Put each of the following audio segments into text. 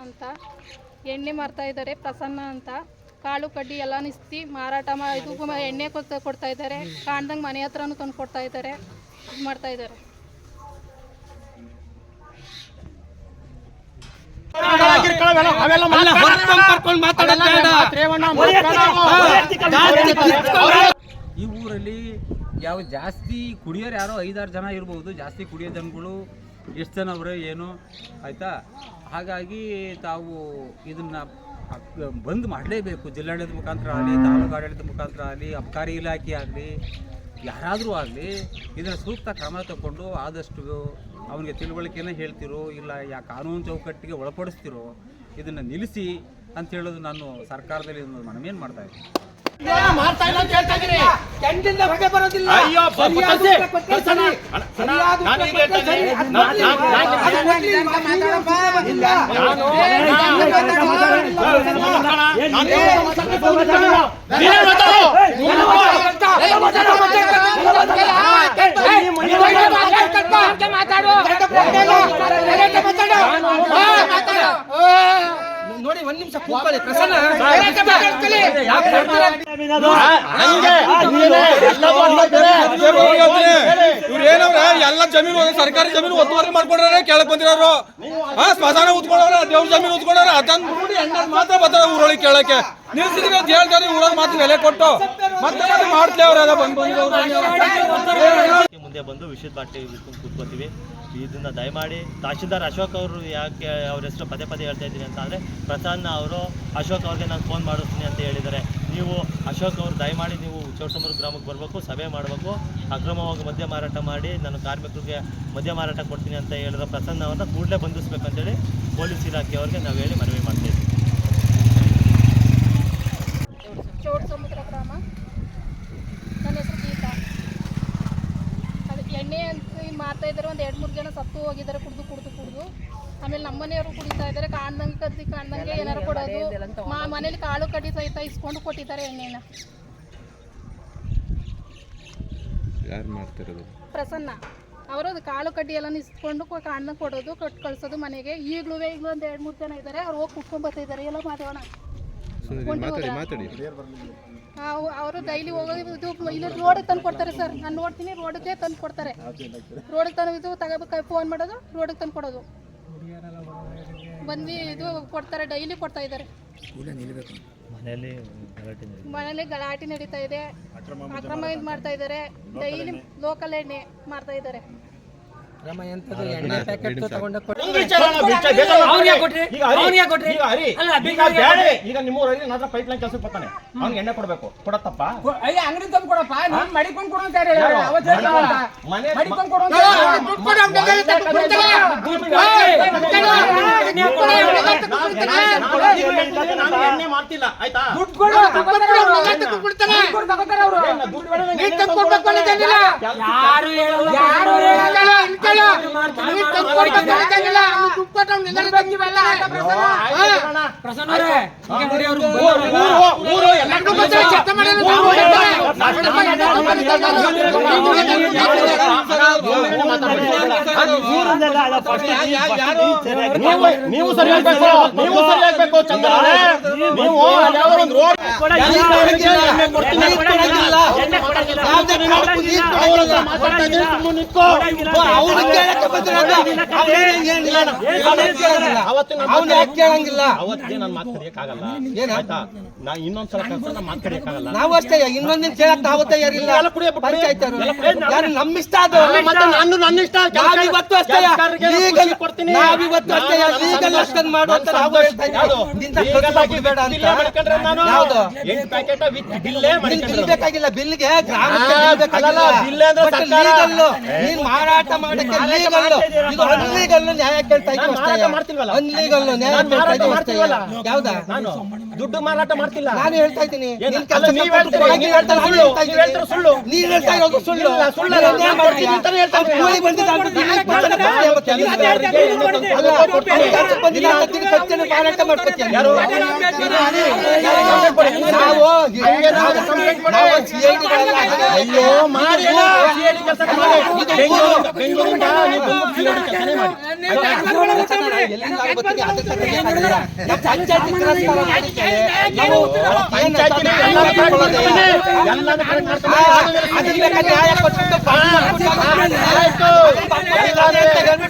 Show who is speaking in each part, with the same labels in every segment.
Speaker 1: ಅಂತ
Speaker 2: ಎಣ್ಣೆ ಮಾರ್ತಾ ಇದ್ದಾರೆ ಪ್ರಸನ್ನ ಅಂತ. ಕಾಳು ಕಡ್ಡಿ ಎಲ್ಲ ನಿಸ್ತಿ ಮಾರಾಟ ಮಾಡಿ ಇದು ಎಣ್ಣೆ ಕೊಡ್ತಾ ಕೊಡ್ತಾ ಇದ್ದಾರೆ. ಕಾಣ್ದಂಗೆ ಮನೆ ಹತ್ರನು ತಂದು ಕೊಡ್ತಾ ಇದ್ದಾರೆ. ಇದು ಮಾಡ್ತಾ ಇದ್ದಾರೆ.
Speaker 3: ಈ ಊರಲ್ಲಿ ಯಾವ ಜಾಸ್ತಿ ಕುಡಿಯೋರು ಯಾರೋ ಐದಾರು ಜನ ಇರ್ಬೋದು, ಜಾಸ್ತಿ ಕುಡಿಯೋ ಜನಗಳು ಎಷ್ಟು ಜನ ಅವರೇ, ಏನು, ಆಯಿತಾ? ಹಾಗಾಗಿ ತಾವು ಇದನ್ನು ಬಂದ್ ಮಾಡಲೇಬೇಕು. ಜಿಲ್ಲಾಡಳಿತ ಮುಖಾಂತರ ಆಗಲಿ, ತಾಲೂಕು ಆಡಳಿತ ಮುಖಾಂತರ ಆಗಲಿ, ಅಬಕಾರಿ ಇಲಾಖೆ ಆಗಲಿ, ಯಾರಾದರೂ ಆಗಲಿ ಇದನ್ನು ಸೂಕ್ತ ಕ್ರಮ ತಗೊಂಡು ಆದಷ್ಟು ಅವನಿಗೆ ತಿಳುವಳಿಕೆನೇ ಹೇಳ್ತಿರೋ, ಇಲ್ಲ ಯಾ ಕಾನೂನು ಚೌಕಟ್ಟಿಗೆ ಒಳಪಡಿಸ್ತಿರೋ ಇದನ್ನು ನಿಲ್ಲಿಸಿ ಅಂತ ಹೇಳೋದು ನಾನು ಸರ್ಕಾರದಲ್ಲಿ ಒಂದು ಮನವಿಯನ್ನು ಮಾಡ್ತಾ ಇದ್ದೀನಿ.
Speaker 4: ಹೊಗೆ ಬರೋದಿಲ್ಲ
Speaker 5: ಅಯ್ಯೋ,
Speaker 4: ಉತ್ತರ
Speaker 5: ಈಗ
Speaker 4: ಕೊಟ್ರೆ
Speaker 5: ಹೇಳ್ತಾ. ಇದ್ದೀನಿ.
Speaker 4: ಇಲ್ಲ.
Speaker 5: ನಾನು-
Speaker 4: ಏ, ನಾನು ಮಾತಾಡಲ್ಲ.
Speaker 5: ನೀನೇ ಮಾತಾಡು.
Speaker 4: ನೋಡಿ ಒಂದ್ ನಿಮಿಷ ಕೂತ್ಕೊಳ್ಳಿ ಪ್ರಸನ್ನ ಯಾಕೆ.
Speaker 6: ಇವ್ರು ಏನವ್ರೆ ಎಲ್ಲ ಜಮೀನು ಸರ್ಕಾರಿ ಜಮೀನು ಒತ್ತುವರಿ ಮಾಡ್ಕೊಂಡ್ರೆ ಕೆಳಕ್ ಬಂದಿರೋರು ಹಾ ಸ್ಮಶಾನ ಉತ್ಕೊಂಡವ್ರ ದೇವ್ರ ಜಮೀನು ಉತ್ಕೊಂಡವ್ರ ಅದನ್ನ ನೋಡಿ ಅಣ್ಣ ಮಾತ್ರ ಬರ್ತಾರೆ ಊರೊಳಗೆ ಕೇಳಕ್ಕೆ ನಿಲ್ಸಿದ್ರೆ ಅಂತ ಹೇಳ್ತಾರೆ ಊರೊಳಗೆ ಮಾತ್ರ ಬೆಲೆ ಕೊಟ್ಟು ಮತ್ತೆ ಮತ್ತೆ ಮಾಡ್ತೇ ಅವ್ರೆ ಅದ ಬಂದು
Speaker 7: ಮುಂದೆ ಬಂದು ವಿಷಯದ ಬಾಟ್ಲಿ ಹಿಡ್ಕೊಂಡು ಕೂತ್ಕೋತೀವಿ ಇದನ್ನ ದಯಮಾಡಿ ತಹಶೀಲ್ದಾರ್ ಅಶೋಕ್ ಅವರು ಯಾಕೆ ಅವ್ರ ಹೆಸರು ಪದೇ ಪದೇ ಹೇಳ್ತಾ ಇದ್ದೀನಿ ಅಂತ ಪ್ರಸನ್ನ ಅವರು ಅಶೋಕ್ ಅವ್ರಿಗೆ ನಾನು ಫೋನ್ ಮಾಡಿಸ್ತೀನಿ ಅಂತ ಹೇಳಿದ್ದಾರೆ. ನೀವು ಅಶೋಕ್ ಅವರು ದಯಮಾಡಿ ನೀವು ಚೌಟಮೂರು ಗ್ರಾಮಕ್ಕೆ ಬರಬೇಕು, ಸಭೆ ಮಾಡಬೇಕು, ಅಕ್ರಮವಾಗಿ ಮದ್ಯ ಮಾರಾಟ ಮಾಡಿ ನಾನು ಕಾರ್ಮಿಕರಿಗೆ ಮದ್ಯ ಮಾರಾಟ ಕೊಡ್ತೀನಿ ಅಂತ ಹೇಳಿದ ಪ್ರಸನ್ನ ಅವ್ರನ್ನ ಕೂಡಲೇ ಬಂಧಿಸ್ಬೇಕಂತೇಳಿ ಪೊಲೀಸ್ ಇಲಾಖೆಯವ್ರಿಗೆ ನಾವು ಹೇಳಿ ಮನವಿ ಮಾಡ್ತೀವಿ
Speaker 2: ಚೋಟ್ ಸಮುದ್ರ ಗ್ರಾಮ ನನ್ನ ಹೆಸರು ಗೀತಾ ಅದಕ್ಕೆ ಎಣ್ಣೆ ಅಂತ ಮಾರ್ತಾ ಇದ್ದಾರೆ ಒಂದು ಎರಡು ಮೂರು ಜನ ಸತ್ತು ಹೋಗಿದ್ದಾರೆ ಕುಡ್ದು ಕುಡಿದು ಕುಡಿದು. ಆಮೇಲೆ ನಮ್ಮ ಮನೆಯವರು ಕುಡಿತಾ ಇದ್ದಾರೆ ಕಾಣ್ದಂಗೆ ಕದ್ದಿ ಕಾಣ್ದಂಗೆ ಏನಾರು ಕೊಡೋದು. ಮಾ ಮನೇಲಿ ಕಾಳು ಕಡ್ಡಿ ಸಹಿತ ಇಸ್ಕೊಂಡು ಕೊಟ್ಟಿದ್ದಾರೆ ಎಣ್ಣೆನ. ಪ್ರಸನ್ನ. ಅವರು ಅದು ಕಾಳು ಕಡ್ಡಿ ಎಲ್ಲ ಇಸ್ಕೊಂಡು ಕಾಣ್ದಂಗೆ ಕೊಡೋದು ಕೊಟ್ಟು ಕಳ್ಸೋದು ಮನೆಗೆ. ಈಗಲೂ ಈಗಲೂ ಒಂದು ಎರಡು ಮೂರು ಜನ ಇದ್ದಾರೆ ಅವ್ರು ಹೋಗಿ ಕುಟ್ಕೊಂಡು ಬರ್ತಾ ಇದ್ದಾರೆ ಎಲ್ಲ ಮಾತಾಡೋಣ ಅವರು ಡೈಲಿ ಹೋಗೋದು ಇದು ಇಲ್ಲಿ ರೋಡಿಗೆ ತಂದು ಕೊಡ್ತಾರೆ ಸರ್. ನಾನು ನೋಡ್ತೀನಿ ರೋಡಿಗೆ ತಂದು ಕೊಡ್ತಾರೆ. ರೋಡಿಗೆ ತಂದು ಇದು ತಗೋಬೇಕು ಫೋನ್ ಮಾಡೋದು ರೋಡಿಗೆ ತಂದು ಕೊಡೋದು. ಬಂದು ಇದು ಕೊಡ್ತಾರೆ ಡೈಲಿ ಕೊಡ್ತಾ ಇದ್ದಾರೆ.
Speaker 7: ಮನೆಯಲ್ಲಿ ಗಲಾಟೆ ನಡೀತು.
Speaker 2: ಮನೇಲಿ ಗಲಾಟೆ ನಡೀತಾ ಇದೆ. ಅಕ್ರಮ ಇದು ಮಾಡ್ತಾ ಇದ್ದಾರೆ. ಡೈಲಿ ಲೋಕಲ್ ಎಣ್ಣೆ ಮಾಡ್ತಾ ಇದ್ದಾರೆ.
Speaker 5: ಈಗ ನಿಮ್ಮೂರಲ್ಲಿ ನನ್ನ ಪೈಪ್ ಲೈನ್ ಕೆಲಸಕ್ಕೆ ಬರ್ತಾನೆ ಅವ್ನಿಗೆ ಎಣ್ಣೆ ಕೊಡ್ಬೇಕು. ಕೊಡತ್ತಪ್ಪ?
Speaker 8: ಅಂಗಡಿ ತಂದು ಕೊಡಪ್ಪ. ನೀನ್ ಮಡಿಕೊಂಡ್ ಕೊಡು ಅಂತ ಹೇಳಿ
Speaker 5: ಯಾರು?
Speaker 8: ಅವತ್ತು ಹೇಳ್ತಾನಲ್ಲ.
Speaker 5: ಮನೆ
Speaker 8: ಮಡಿಕೊಂಡ್ ಕೊಡು ಅಂತ ಹೇಳಿ.
Speaker 5: ನಾನು ಎಣ್ಣೆ ಮಾಡ್ತಿಲ್ಲ. ಆಯ್ತಾ?
Speaker 8: ದುಡ್ಡು ಕೊಡು, ತಗೋತಾರೆ ಅವ್ರು. ದುಡ್ಡು ಕೊಡು, ತಗೋತಾರೆ ಅವ್ರು. ಯಾರು ಹೇಳಲ್ಲ. ಯಾರು ಹೇಳಲ್ಲ. ಪ್ರಸನ್ನ ಅವರೇ, ಈಗ ನೋಡಿ ಅವ್ರು
Speaker 5: ಊರು ಊರು ಎಲ್ಲರಿಗೂ ಗೊತ್ತು. ನೀವು ನೀವು ಸರಿ ಹೇಳ್ಬೇಕು ನೀವು ಸರಿ ಹೇಳ್ಬೇಕು ಚಂದ್ರ ನೀವು ಯಾವ್ದೋ ಒಂದು ರೋಡ್
Speaker 4: ಅವ್ನು ಯಾಕೆ ಕೇಳಂಗಿಲ್ಲ
Speaker 5: ಅವತ್ತೇ ನಾನು ಮಾತು ಕರೆಯಕ್ಕಾಗಲ್ಲ ಆಯ್ತಾ? ನಾ ಇನ್ನೊಂದ್ಸಲ ಕಳ್ಸ ನಾನು ಮಾತು ಕರೆಯಕ್ಕಾಗಲ್ಲ
Speaker 4: ನಾವು ಅಷ್ಟೇ ಇನ್ನೊಂದಿನ ಕೇಳಕ್ ಅವತ್ತೇ ಯಾರಿಲ್ಲ?
Speaker 5: ಎಲ್ಲ
Speaker 4: ಯಾರು ನಮ್ಮ ಇಷ್ಟ ಅದು?
Speaker 5: ಮತ್ತೆ ನಾನು ನನ್ನ ಇಷ್ಟ?
Speaker 4: ನಾವಿವತ್ತು ಅಷ್ಟೇ?
Speaker 5: ಲೀಗಲ್ ನಾನು ನಾವು
Speaker 4: ಇವತ್ತು ಅಷ್ಟೇ ಲೀಗಲ್
Speaker 5: ನಾನು-
Speaker 4: ಅಷ್ಟನ್ ಮಾಡು ಅಂತ ನಾವು ಹೇಳ್ತಾ ಇದ್ದೀವಿ. ಅಂತ. ಯಾವ್ದು?
Speaker 5: ಎಂಟು ಪ್ಯಾಕೆಟ್ ವಿತ್ ಬಿಲ್ಲೇ
Speaker 9: ಬಿಲ್ ಬೇಕಾಗಿಲ್ಲ ಬಿಲ್ಗೆ ಬಿಲ್ ಬೇಕಾಗಿಲ್ಲ.
Speaker 5: ಬಿಲ್ ಅಂದ್ರೆ
Speaker 9: ನೀನ್ ಮಾರಾಟ ಲೀಗಲ್ ಇದು ಅನ್ಲೀಗಲ್ ನ್ಯಾಯ ಕೇಳ್ತಾ
Speaker 5: ನಾನು ಮಾರಾಟ ಮಾಡ್ತಿಲ್ವಲ್ಲ?
Speaker 9: ಅನ್ಲೀಗಲ್ ನ್ಯಾಯ
Speaker 5: ನಾನು
Speaker 9: ಕೇಳ್ತಾ
Speaker 5: ಮಾರಾಟ
Speaker 9: ಇದ್ದೀವಿ
Speaker 5: ಮಾಡ್ತಿಲ್ವಲ್ಲ?
Speaker 9: ಯಾವ್ದಾ
Speaker 5: ನಾನು ದುಡ್ಡು ಮಾರಾಟ ಮಾಡ್ತಿಲ್ಲ
Speaker 9: ನಾನು ಹೇಳ್ತಾ ಇದ್ದೀನಿ
Speaker 5: ಏನು?
Speaker 9: ನಿನ್ ಕೆಲಸ
Speaker 5: ಅಲ್ಲ, ನೀವ್
Speaker 9: ಕೊಟ್ಟು
Speaker 5: ಹೇಳ್ತೀರಿ, ನೀವ್
Speaker 9: ಹೇಳ್ತಾ
Speaker 5: ಹೇಳ್ತೀರಿ ಸುಳ್ಳು, ನೀವ್ ಸುಳ್ಳು.
Speaker 9: ನೀನ್ ಹೇಳ್ತಾ ಇರೋದು ಸುಳ್ಳು
Speaker 5: ಇಲ್ಲ, ಸುಳ್ಳು
Speaker 9: ನೀನ್
Speaker 5: ಅಲ್ಲ, ನಾನು
Speaker 9: ಮಾಡ್ತೀಯ.
Speaker 5: ಅಂತಾನೆ ಹೇಳ್ತಾ
Speaker 9: ಅವ್ನು
Speaker 5: ಇದ್ದೀನಿ.
Speaker 9: ಕೂಲಿ ಬಂದಿದ್ದ ಅಂತ ದಿನಕ್ಕೆ
Speaker 5: ನಾನು
Speaker 9: ಬರ್ತಾನೆ,
Speaker 5: ಹೇಳ್ತಾ
Speaker 9: ಮಾರಾಟ ಮಾರಾಟ ಗಳಲ್ಲ.
Speaker 5: ಅಯ್ಯೋ ಮಾಡಿ. ಎಲ್ಲಾನು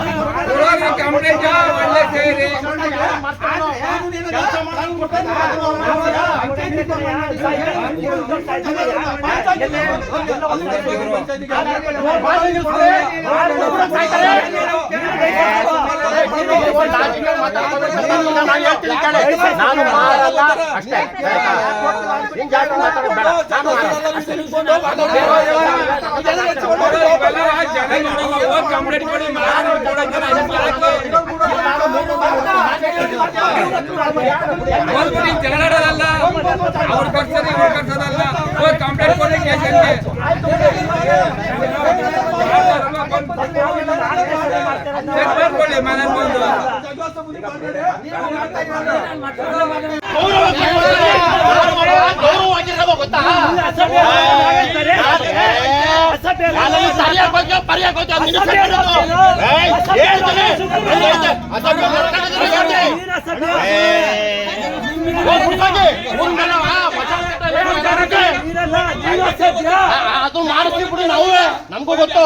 Speaker 8: ನಾನು
Speaker 5: ಮಾಡಲ್ಲ ಅಷ್ಟೇ ನೀನ್. ನಾನು ಮಾರಲ್ಲ.
Speaker 6: ಜಗಳಾಡೋದಲ್ಲ ಅವ್ರು ಕರ್ಸೋದು ಇವ್ರು ಕರ್ಸೋದಲ್ಲ ಹೋಗಿ ಕಂಪ್ಲೇಂಟ್ ಕೊಡಿ ಕೇಸಲ್ಲಿ ಮಾಡ್ಕೊಳ್ಳಿ ಮನೆಗೆ
Speaker 5: ಪರಿಯಾಗಿ ಅದು ಮಾಡಿಸ್ತೀವಿ ಬಿಡಿ ನಾವು ನಮಗೂ ಗೊತ್ತು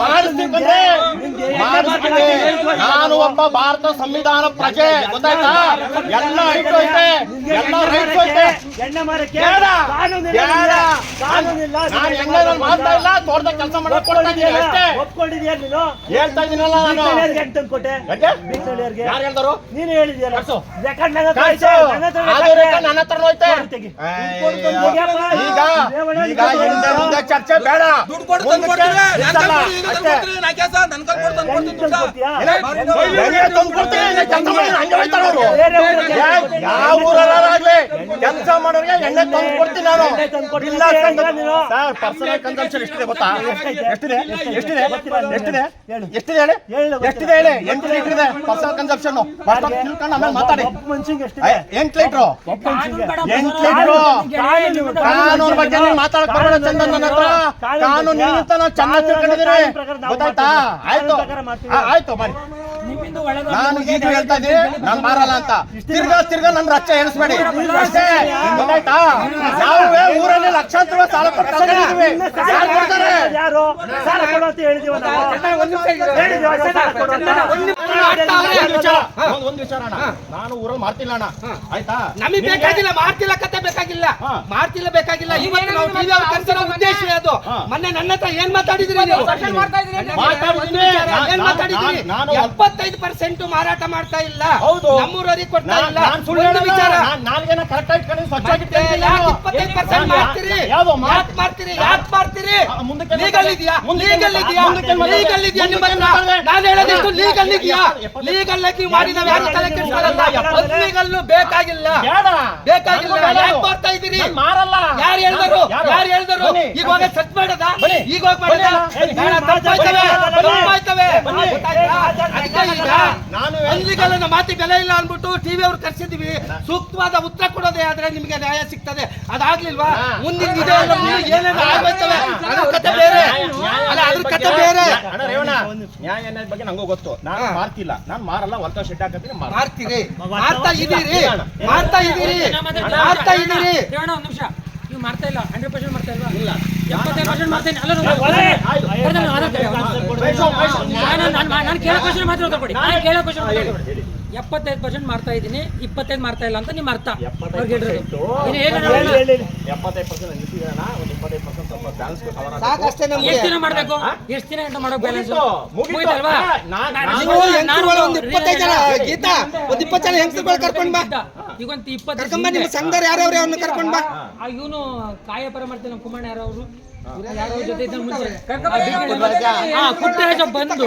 Speaker 5: ಮಾಡಿಸ್ತೀವಿ ನಾನು? ಒಬ್ಬ ಭಾರತ ಸಂವಿಧಾನ ಪ್ರಜೆ ಗೊತ್ತಾಯ್ತಾ ಎಲ್ಲ ಐಟು ಐತೆ ಎಲ್ಲ ರೈಟ್ಸ್ ಐತೆ ನಾನು ಹೆಂಗ ನಾನು ಮಾಡ್ತಾ ಇಲ್ಲ ತೋಟದಾಗ ಕೆಲಸ ಮಾಡಕ್ ಕೊಡ್ತಾ ಇದ್ದೀನಿ ಅಷ್ಟೇ
Speaker 10: ಒಪ್ಕೊಂಡಿದ್ಯಾ ನೀನು
Speaker 5: ಹೇಳ್ತಾ ಇದೀನಲ್ಲ ನಾನು? ಯಾರು ಹೇಳ್ದಾರು
Speaker 10: ನೀನು ಹೇಳಿದ್ಯಲ್ಲ ನನ್ನ ಹತ್ರ
Speaker 5: ಕಳ್ಸು. ಈಗ ಈಗ ಮುಂದೆ ಚರ್ಚೆ ಬೇಡ.
Speaker 6: ದುಡ್ಡು ತಂದು ನಾನು ಕೊಡ್ತೀನಿ, ನಾ ಕೆಲಸ ನನ್ ಕೈಲಿ ತಂದು ಕೊಡ್ತೀನಿ.
Speaker 5: ಇಲ್ಲ ಕೆಲಸ ಮಾಡಿ ಹಂಗೆ ಹೋಯ್ತಾರೆ ಅವರು.
Speaker 10: ಬೇರೆ
Speaker 5: ಯಾವ ಊರಲ್ಲಾಗ್ಲಿ ಕೆಲಸ ಮಾಡೋರಿಗೆ ಎಣ್ಣೆ ತಂದು ಕೊಡ್ತೀನಿ ನಾನು. ಇಲ್ಲ. ಸರ್ ಪರ್ಸನಲ್ ಕನ್ಸಂಪ್ಷನ್ ಎಷ್ಟಿದೆ ಗೊತ್ತಾ? ಎಷ್ಟಿದೆ? ಎಷ್ಟಿದೆ. ಎಷ್ಟಿದೆ. ಎಷ್ಟಿದೆ ಹೇಳಿ. ಎಷ್ಟಿದೆ ಹೇಳಿ? ಎಂಟು ಲೀಟರ್ ಇದೆ ಪರ್ಸನಲ್ ಕನ್ಸಂಪ್ಷನ್? ತಿಳ್ಕೊಂಡು ಆಮೇಲೆ ಮಾತಾಡಿ.
Speaker 10: ಒಬ್ಬ ಮನುಷ್ಯಂಗೆ ಎಷ್ಟಿದೆ?
Speaker 5: ಎಂಟು ಲೀಟ್ರು. ಎಂಟು ಲೀಟ್ರು.
Speaker 10: ಕಾನೂನು
Speaker 5: ಬಗ್ಗೆ ನೀವು ಮಾತಾಡಕ್ ಬರೋಣ ಚಂದ ನನ್ನ ಹತ್ರ. ಕಾನೂನು ನೀವಿಂತ ನಾವು ಚೆನ್ನಾಗಿ ತಿಳ್ಕೊಂಡಿದ್ದೀರಿ ಗೊತ್ತಾಯ್ತಾ? ಆಯ್ತು. ಆಯ್ತು ಮಾಡಿ. ನಾನು ಈಗ ಹೇಳ್ತಾ ಇದ್ದೀನಿ ನಾನು ಮಾರಲ್ಲ ಅಂತ. ತಿರ್ಗಾ ತಿರ್ಗಾ ನನ್ನ ರಚ್ಚ ಎಣಿಸ್ಬೇಡಿ. ಅಷ್ಟೇ ಗೊತ್ತಾಯ್ತಾ ನಾವು ಊರಲ್ಲಿ ಲಕ್ಷಾಂತರ ರೂಪಾಯಿ ಸಾಲ. ಯಾರು ಕೊಡ್ತಾರೆ.
Speaker 10: ಸಾಲ ಕೊಡು ಅಂತ ಹೇಳಿದೀವ.
Speaker 5: ಒಂದ್ ವಿಚಾರ ನಾನು ಊರಲ್ಲಿ ಮಾಡ್ತಿಲ್ಲ ಅಣ್ಣ. ಆಯ್ತಾ?
Speaker 9: ನಮಗೆ ಬೇಕಾಗಿಲ್ಲ ಮಾಡ್ತಿಲ್ಲ ಕತೆ ಬೇಕಾಗಿಲ್ಲ. ಮಾಡ್ತಿಲ್ಲ ಬೇಕಾಗಿಲ್ಲ. ಇವತ್ತು ನಾವು ಟಿವಿ ಅವ್ರು ಕರ್ಸಿರೋ ಉದ್ದೇಶವೇ ಅದು. ಮೊನ್ನೆ ನನ್ನ ಹತ್ರ ಏನ್ ಮಾತಾಡಿದ್ರಿ ನೀವು?
Speaker 5: ಮಾತಾಡ್ತೀನಿ. ನಾನ್-
Speaker 9: ಏನ್
Speaker 5: ನಾನ್-
Speaker 9: ಮಾತಾಡಿದ್ರಿ?
Speaker 5: ನಾನು-
Speaker 9: ಎಪ್ಪತ್ತೈದು ಪರ್ಸೆಂಟ್ ಮಾರಾಟ ಮಾಡ್ತಾ ಇಲ್ಲ.
Speaker 5: ಹೌದು.
Speaker 9: ನಮ್ಮೂರವರಿಗೆ ಕೊಡ್ತಾ ಇಲ್ಲ.
Speaker 5: ಸುಳ್ಳು
Speaker 9: ಒಂದು ವಿಚಾರ.
Speaker 5: ನಾನ್ ನಾಲ್ಗೆನ ಕರೆಕ್ಟ್ ಆಗಿ
Speaker 9: ಕಡೆ
Speaker 5: ಸ್ವಚ್ಛ
Speaker 9: ಇಪ್ಪತ್ತೈದು ಪರ್ಸೆಂಟ್ ಮಾಡ್ತೀರಿ
Speaker 5: ಯಾವ್ದು ಮಾಡ್-
Speaker 9: ಮಾಡ್ತೀರಿ ಯಾಕೆ ಮಾಡ್ತೀರಿ ಲೀಗಲ್ ಇದೆಯಾ? ಲೀಗಲ್ ಇದೆಯಾ? ಲೀಗಲ್ ಇದೆಯಾ? ನಿಮ್ಮ ಹತ್ರ?
Speaker 5: ಮುಂದಕ್ಕೆ ಮಾತಾಡಿ.
Speaker 9: ನಾನು ಹೇಳೋದಿಷ್ಟು ಲೀಗಲ್ ಇದೆಯಾ? ಲೀಗಲ್ ಆಗಿ ಮಾಡಿದ ಯಾರು ತಲೆ ಕೆಡಿಸ್ಕೊಳ್ಳಲ್ಲ ಲೀಗಲ್ ಬೇಕಾಗಿಲ್ಲ. ಬೇಕಾಗಿಲ್ಲ. ಯಾಕೆ ಮಾಡ್ತಾ ಇದೀರಿ
Speaker 5: ಮಾರಲ್ಲ.
Speaker 9: ಯಾರು ಹೇಳಿದರು?
Speaker 5: ಯಾರು?
Speaker 9: ಹೇಳಿದರು? ಈಗ ಹೋಗಿ ಸರ್ಚ್ ಮಾಡದ. ಈಗ ಹೋಗಿ ಮಾಡದ? ತಪ್ಪಾಯ್ತವೆ. ತಪ್ಪಾಯ್ತವೆ? ಅದಕ್ಕೆ ಈಗ
Speaker 5: ನಾನು
Speaker 9: ಮಾತಿ ಬೆಲೆ ಇಲ್ಲ ಅನ್ಬಿಟ್ಟು ಟಿವಿ ಅವ್ರು ಕರ್ಸಿದ್ವಿ ಸೂಕ್ತವಾದ ಉತ್ತರ ಕೊಡೋದೇ ಆದ್ರೆ ನಿಮಗೆ ನ್ಯಾಯ ಸಿಗ್ತದೆ ಅದಾಗ್ಲಿಲ್ವಾ. ಮುಂದಿನ ವಿಡಿಯೋಲ್ಲ ಏನೇನು ಆಗೋಯ್ತವೆ ಅದ್ರ ಕತೆ ಬೇರೆ ಅಲ್ಲ ಅದ್ರ ಕತೆ ಬೇರೆ
Speaker 5: ಅಣ್ಣ ರೇವಣ್ಣ ನ್ಯಾಯ ಅನ್ನೋದ್ ಬಗ್ಗೆ ನಂಗೂ ಗೊತ್ತು ನಾನು ಮಾರ್ತಿಲ್ಲ ನಾನು ಮಾರಲ್ಲ ಹೊಲ್ತ ಶೆಡ್ ಹಾಕತ್ತೀನಿ
Speaker 9: ಮಾರ್ತೀರಿ ಮಾರ್ತಾ ಇದೀರಿ ಮಾಡ್ತಾ ಇದೀರಿ ಮಾಡ್ತಾ ಇದೀರಿ
Speaker 8: ಒಂದ್ ನಿಮಿಷ ನೀವು ಮಾರ್ತಾ ಇಲ್ಲ ಹಂಡ್ರೆಡ್ ಪರ್ಸೆಂಟ್ ಮಾಡ್ತಾ ಇಲ್ವಾ ಇಲ್ಲ ಎಪ್ಪತ್ತೈದು ಪರ್ಸೆಂಟ್ ಮಾಡ್ತೇನೆ. ಅಲ್ಲ
Speaker 5: ಆಯ್ತು.
Speaker 8: ನಾನು ಕೇಳೋ ಕ್ವಶನ್ ಮಾತ್ರ ಉತ್ತರ ಕೊಡಿ. ನಾನು ಕೇಳೋ ಕ್ವಶನ್ ಮಾತ್ರ ಉತ್ತರ ಕೊಡಿ ಎಪ್ಪತ್ತೈದು ಪರ್ಸೆಂಟ್ ಮಾಡ್ತಾ ಇದ್ದೀನಿ. ಇಪ್ಪತ್ತೈದು ಮಾಡ್ತಾ ಇಲ್ಲ ಅಂತ ನಿಮ್ಮ ಅರ್ಥ. ಎಷ್ಟು ದಿನ ಮಾಡಬೇಕು? ಎಷ್ಟು ದಿನ ಗಂಟೆ ಮಾಡೋ ಬ್ಯಾಲೆನ್ಸ್. ಮುಗಿತಲ್ವಾ?
Speaker 5: ನಾನ್- ನಾನ್-
Speaker 9: ಒಂದು ಇಪ್ಪತ್ತೈದು ಜನ ಗೀತಾ ಒಂದು ಇಪ್ಪತ್ತು ಜನ ಹೆಂಗಸರುಗಳು ಕರ್ಕೊಂಡ್ ಬಾ.
Speaker 8: ಈಗ ಒಂದು ಇಪ್ಪತ್ತು
Speaker 9: ಕರ್ಕೊಂಡ್ ಬಾ ನಿಮ್ಮ ಸಂಘದವ್ರು ಯಾರ್ಯಾವ್ರೆ ಅವ್ರನ್ನ ಕರ್ಕೊಂಡ್ ಬಾ.
Speaker 8: ಇವನು ಕಾಯ ಪರ ಮಾಡ್ತಾನೆ ನಮ್ಮ ಕುಮಾರ ಯಾರು ಅವರು ಯಾರೋ ಜೊತೆ ಇದ್ದ ಮುಂಚೆ? ಆ, ಪುಟ್ಟರಾಜ ಬಂದು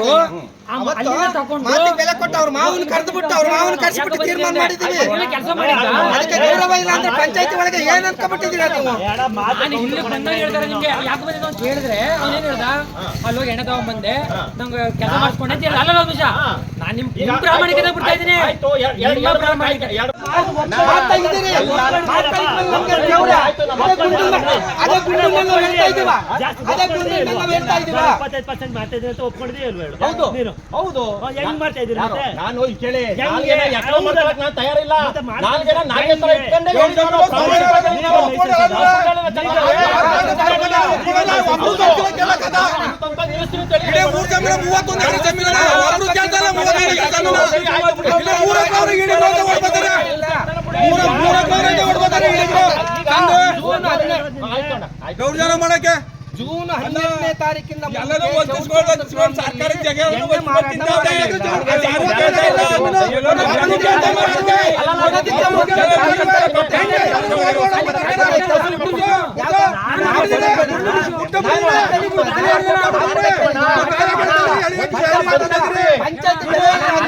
Speaker 8: ಆ ಅಲ್ಲಿಂದ ತಗೊಂಡು
Speaker 9: ಮಾತಿಗೆ ಬೆಲೆ ಕೊಟ್ಟು ಅವ್ರ ಮಾವನ ಕರೆದು ಬಿಟ್ಟು ಅವ್ರ ಮಾವನ ಕರ್ಸ್ಬಿಟ್ಟು ತೀರ್ಮಾನ ಮಾಡಿದೀವಿ
Speaker 8: ಕೆಲಸ ಮಾಡಿದ್ದ?
Speaker 9: ಅದಕ್ಕೆ ಗೌರವ ಇಲ್ಲ ಅಂದ್ರೆ ಪಂಚಾಯತಿ ಒಳಗೆ ಏನ್ ಅನ್ಕೊಂಡ್ಬಿಟ್ಟಿದ್ದೀರಾ ನೀವು?
Speaker 10: ಬೇಡ, ಮಾತು
Speaker 8: ನಾನು ಇಲ್ಲಿ ಬಂದಾಗ ಹೇಳ್ತಾರೆ ನಿಮ್ಗೆ. ಯಾಕೆ ಬಂದಿದ್ದು ಅಂತ ಹೇಳಿದ್ರೆ ಅವನೇನ್ ಹೇಳ್ದ? ಅಲ್ಲಿ ಹೋಗಿ ಎಣ್ಣೆ ತಗೊಂಡ್ಬಂದೆ. ನಂಗೆ ಕೆಲಸ ಮಾಡಿಸ್ಕೊಂಡೆ ಅಂತ ಹೇಳ್ದ. ಅಲ್ಲ ನಿಮಿಷ ನಾನು ನಿಮ್ ನಿಮ್ ಪ್ರಾಮಾಣಿಕತೆ ಬಿಡ್ತಾ ಇದ್ದೀನಿ.
Speaker 9: ಇದ್ದೀರಿ. ಇದ್ಮೇಲೆ ನಮ್ಗೆ
Speaker 10: ¡Vamos!
Speaker 5: ಹೌದು
Speaker 10: ಹೆಂಗ್ ಮಾಡ್ತಾ? ಮತ್ತೆ?
Speaker 5: ನಾನು ಕೇಳಿ ನಾನು ತಯಾರಿಲ್ಲ
Speaker 6: ಮೂವತ್ತೊಂದು ಎಕರೆ ಜಮೀನು. ಒಬ್ರು ಕೇಳ್ತಾರ ಮೂವತ್ತೊಂದು ಎಕರೆ ಜಮೀನು ಇಲ್ಲ ಊರಕ್ಕೆ ಅವ್ರಿಗೆ ನೋಡ್ತಾ ಮೂರ ಮೂರಕ್ಕೆ ಅವ್ರಿಗೆ ಓಡ್ಬೋದಾರೆ ಇಡೀ ದೌರ್ಜನ್ಯ ಮಾಡಕ್ಕೆ
Speaker 9: ಜೂನ್ ಹನ್ನೆರಡನೇ ತಾರೀಕಿಂದ
Speaker 6: ಎಲ್ಲರೂ ವಂಚಿಸ್ಕೊಂಡು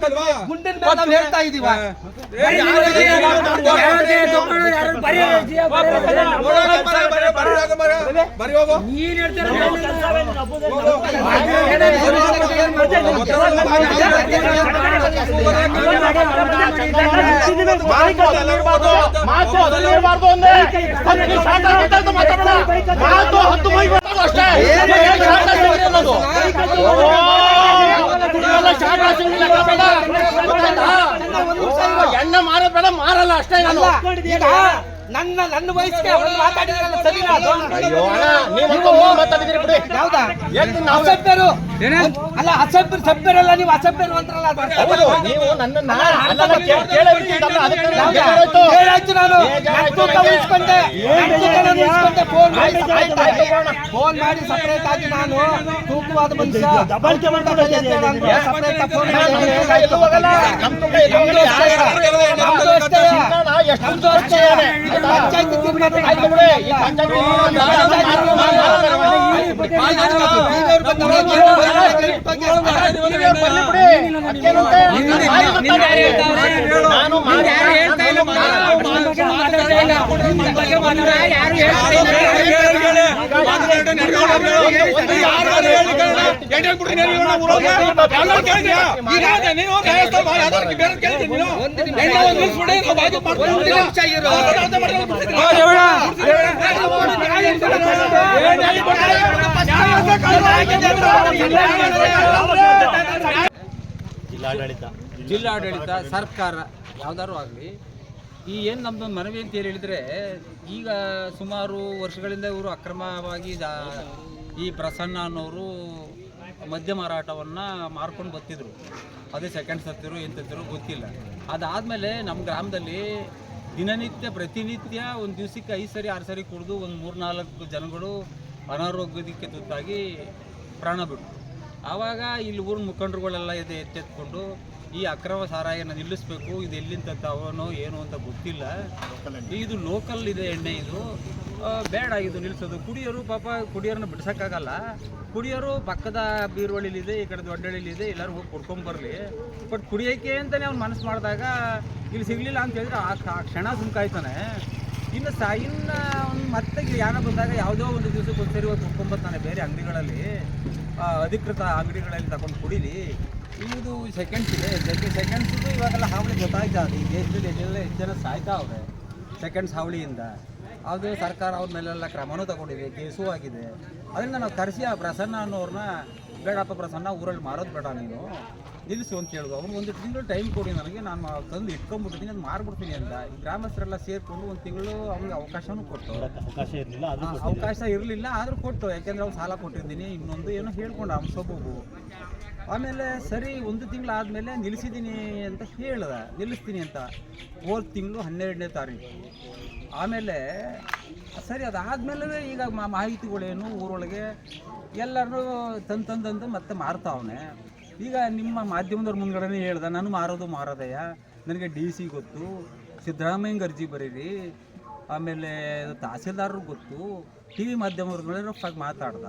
Speaker 9: ಮೇಲೆ ನಾವು ಹೇಳ್ತಾ ಇದೀವ.
Speaker 5: ಮಾತು ಅಂತ ಮಾತಾಡೋಣ. ಮಾತು ಹತ್ತು ಮೈ ಅಷ್ಟೇ. ಆಗಿರಿ ಲೆಕ್ಕ ಬೇಡ. ಮಾರಲ್ಲ ಅಷ್ಟೇ ನಾನು
Speaker 9: ನನ್ನ ನನ್ನ ವಯಸ್ಸಿಗೆ ಒಂದು ಮಾತಾಡಿದ್ರಲ್ಲ ಸರಿ ಅದು
Speaker 5: ಅಯ್ಯೋ ಅಣ್ಣ ನೀವಂತೂ ನೀವು ಮಾತಾಡಿದಿರಿ ಬಿಡಿ
Speaker 9: ಯಾವ್ದಾ
Speaker 5: ಹೇಳ್ತೀನಿ ನಾವು
Speaker 9: ಅಸಭ್ಯರು ಅಲ್ಲ ಅಸಭ್ಯರು ಸಭ್ಯರಲ್ಲ ನೀವು ಅಸಭ್ಯರು ಅಂತಾರಲ್ಲ ಅದು
Speaker 5: ಹೌದು ನೀವು ನನ್ನನ್ನ ಕೇ- ಕೇಳೋ ಅದಕ್ಕೆ ನಾನು
Speaker 9: ಯಾವ್ದಾ?
Speaker 5: ಬೇಜಾರಾಯ್ತು.
Speaker 9: ಹೇಳಾಯ್ತು ನಾನು ತೂಕ. ಉಳಿಸ್ಕೊಂಡೆ ನನ್ನ ತೂಕ ನಾನು ಉಳಿಸ್ಕೊಂಡೆ ಫೋನ್ ಮಾಡಿ separate ಆಗಿ. ಫೋನ್ ಮಾಡಿ ಸಪರೇಟ್ ಆಗಿ ನಾನು ತೂಕವಾದ ಮನುಷ್ಯ
Speaker 10: ದಬ್ಬಾಳಿಕೆ ಮಾಡ್ಕೊಂಡು ಹೋಗ್ತಿದ್ದೀಯ ನೀನು.
Speaker 9: ಸಪರೇಟ್ ಫೋನ್
Speaker 5: ಅಣ್ಣ,
Speaker 9: ಮಾಡಿ
Speaker 5: ನಮ್ಮ ತೂಕ ಎಲ್ಲೂ ಹೋಗಲ್ಲ. ನಮ್ಮ ತೂಕ ಎಲ್ಲೂ ಹೋಗಲ್ಲ.
Speaker 9: ನಮ್ದು ಅಷ್ಟೇ.
Speaker 5: ಚಿನ್ನನ ಎಷ್ಟು
Speaker 9: ನಮ್ದು
Speaker 7: ಜಿಲ್ಲಾಡಳಿತ
Speaker 3: ಜಿಲ್ಲಾಡಳಿತ ಸರ್ಕಾರ ಯಾವ್ದಾದ್ರು ಆಗಲಿ ಈ ಏನು ನಮ್ಮ ಮನವಿ ಅಂತ ಹೇಳಿ ಹೇಳಿದ್ರೆ ಈಗ ಸುಮಾರು ವರ್ಷಗಳಿಂದ ಇವರು ಅಕ್ರಮವಾಗಿ ಈ ಪ್ರಸನ್ನ ಅನ್ನೋರು ಮದ್ಯ ಮಾರಾಟವನ್ನು ಮಾರ್ಕೊಂಡು ಬರ್ತಿದ್ರು. ಅದೇ ಸೆಕೆಂಡ್ ಸತ್ತಿರು ಏನು ಗೊತ್ತಿಲ್ಲ. ಅದಾದಮೇಲೆ ನಮ್ಮ ಗ್ರಾಮದಲ್ಲಿ ದಿನನಿತ್ಯ, ಪ್ರತಿನಿತ್ಯ ಒಂದು ದಿವಸಕ್ಕೆ ಐದು ಸರಿ, ಆರು ಸರಿ ಕುಡಿದು ಒಂದು ಮೂರು ನಾಲ್ಕು ಜನಗಳು ಅನಾರೋಗ್ಯದಕ್ಕೆ ತುತ್ತಾಗಿ ಪ್ರಾಣ ಬಿಟ್ಟರು ಆವಾಗ ಇಲ್ಲಿ ಊರಿನ ಮುಖಂಡರುಗಳೆಲ್ಲ ಇದೆ ಎತ್ತೆತ್ಕೊಂಡು ಈ ಅಕ್ರಮ ಸಾರಾಯನ ನಿಲ್ಲಿಸಬೇಕು ಇದು ಎಲ್ಲಿಂದ ತವನೋ ಏನು ಅಂತ ಗೊತ್ತಿಲ್ಲ. ಇದು ಲೋಕಲ್ ಇದೆ ಎಣ್ಣೆ ಇದು. ಬೇಡ ಇದು ನಿಲ್ಲಿಸೋದು ಕುಡಿಯೋರು ಪಾಪ ಕುಡಿಯೋರನ್ನ ಬಿಡ್ಸೋಕ್ಕಾಗಲ್ಲ. ಕುಡಿಯೋರು ಪಕ್ಕದ ಬೀರುವಳಿಲಿದೆ ಈ ಕಡೆ ದೊಡ್ಡಳ್ಳಿಲಿದೆ ಎಲ್ಲರೂ ಹೋಗಿ ಕುಡ್ಕೊಂಬರ್ಲಿ ಬಟ್ ಕುಡಿಯೋಕೆ ಅಂತಲೇ ಅವ್ನು ಮನಸ್ಸು ಮಾಡಿದಾಗ ಇಲ್ಲಿ ಸಿಗಲಿಲ್ಲ ಅಂತ ಹೇಳಿದ್ರೆ ಆ ಕ್ಷಣ ಸುಮ್ಕಾಯ್ತಾನೆ. ಇನ್ನು ಸಾ ಇನ್ನು ಅವ್ನು ಮತ್ತೆ ಯಾರ ಬಂದಾಗ ಯಾವುದೋ ಒಂದು ದಿವಸಕ್ಕೆ ಒಂದ್ಸರಿ ಹೋಗಿ ಕುಡ್ಕೊಂಬರ್ತಾನೆ ಬೇರೆ ಅಂಗಡಿಗಳಲ್ಲಿ. ಅಧಿಕೃತ ಅಂಗಡಿಗಳಲ್ಲಿ ತಗೊಂಡು ಕುಡೀಲಿ. ಇದು. ಸೆಕೆಂಡ್ಸ್ ಇದೆ ಸೆಕೆಂಡ್ಸ್ ಇವಾಗೆಲ್ಲ ಹಾವಳಿ ಗೊತ್ತಾಯ್ತಾ ಅದು? ಈ ದೇಶದಲ್ಲಿ ಎಲ್ಲೆಲ್ಲ ಎಷ್ಟು ಜನ ಸಾಯ್ತಾ ಅವ್ರೆ? ಸೆಕೆಂಡ್ಸ್ ಹಾವಳಿಯಿಂದ. ಅದು ಸರ್ಕಾರ ಅವ್ರ ಮೇಲೆಲ್ಲ ಕ್ರಮನೂ ತಗೊಂಡಿದೆ. ಕೇಸು ಆಗಿದೆ. ಅದರಿಂದ ನಾವು ಕರೆಸಿ ಆ ಪ್ರಸನ್ನ ಅನ್ನೋರನ್ನ ಬೇಡಪ್ಪ ಪ್ರಸನ್ನ ಊರಲ್ಲಿ ಮಾರೋದು ಬೇಡ ನೀನು. ನಿಲ್ಲಿಸು ಅಂತ ಹೇಳೋದು. ಅವ್ನು ಒಂದು ತಿಂಗಳು ಟೈಮ್ ಕೊಡಿ ನನಗೆ. ನಾನು ತಂದು ಇಟ್ಕೊಂಡ್ಬಿಡ್ತೀನಿ ಅದು ಮಾರ್ಬಿಡ್ತೀನಿ ಅಂತ. ಈ ಗ್ರಾಮಸ್ಥರೆಲ್ಲ ಸೇರಿಕೊಂಡು ಒಂದು ತಿಂಗಳು ಅವ್ನಿಗೆ ಅವಕಾಶನೂ ಕೊಟ್ಟು.
Speaker 7: ಅವಕಾಶ ಇರಲಿಲ್ಲ
Speaker 3: ಅವಕಾಶ ಇರಲಿಲ್ಲ ಆದರೂ ಕೊಟ್ಟು. ಯಾಕೆಂದ್ರೆ ಅವ್ನು ಸಾಲ ಕೊಟ್ಟಿದ್ದೀನಿ ಇನ್ನೊಂದು ಏನೋ ಹೇಳ್ಕೊಂಡು ಅವ್ನು ಸೊಬಗು ಆಮೇಲೆ ಸರಿ, ಒಂದು ತಿಂಗಳಾದಮೇಲೆ ನಿಲ್ಲಿಸಿದ್ದೀನಿ ಅಂತ ಹೇಳ್ದ. ನಿಲ್ಲಿಸ್ತೀನಿ ಅಂತ. ಹೋದ ತಿಂಗಳು ಹನ್ನೆರಡನೇ ತಾರೀಕು. ಆಮೇಲೆ ಸರಿ ಅದಾದಮೇಲೆ ಈಗ ಮಾಹಿತಿಗಳೇನು ಊರೊಳಗೆ ಎಲ್ಲರೂ ತಂದು ಮತ್ತೆ ಮಾರ್ತಾವನೆ. ಈಗ ನಿಮ್ಮ ಮಾಧ್ಯಮದವ್ರ ಮುಂದ್ಗಡೆನೇ ಹೇಳ್ದೆ, ನಾನು ಮಾರೋದು ಮಾರೋದಯ್ಯ. ನನಗೆ ಡಿ ಸಿ ಗೊತ್ತು. ಸಿದ್ದರಾಮಯ್ಯಂಗೆ ಅರ್ಜಿ ಬರೀರಿ. ಆಮೇಲೆ ತಹಸೀಲ್ದಾರರು ಗೊತ್ತು. ಟಿ ವಿ ಮಾಧ್ಯಮದವ್ರ ಮೇಲೆ ಮಾತಾಡ್ದ.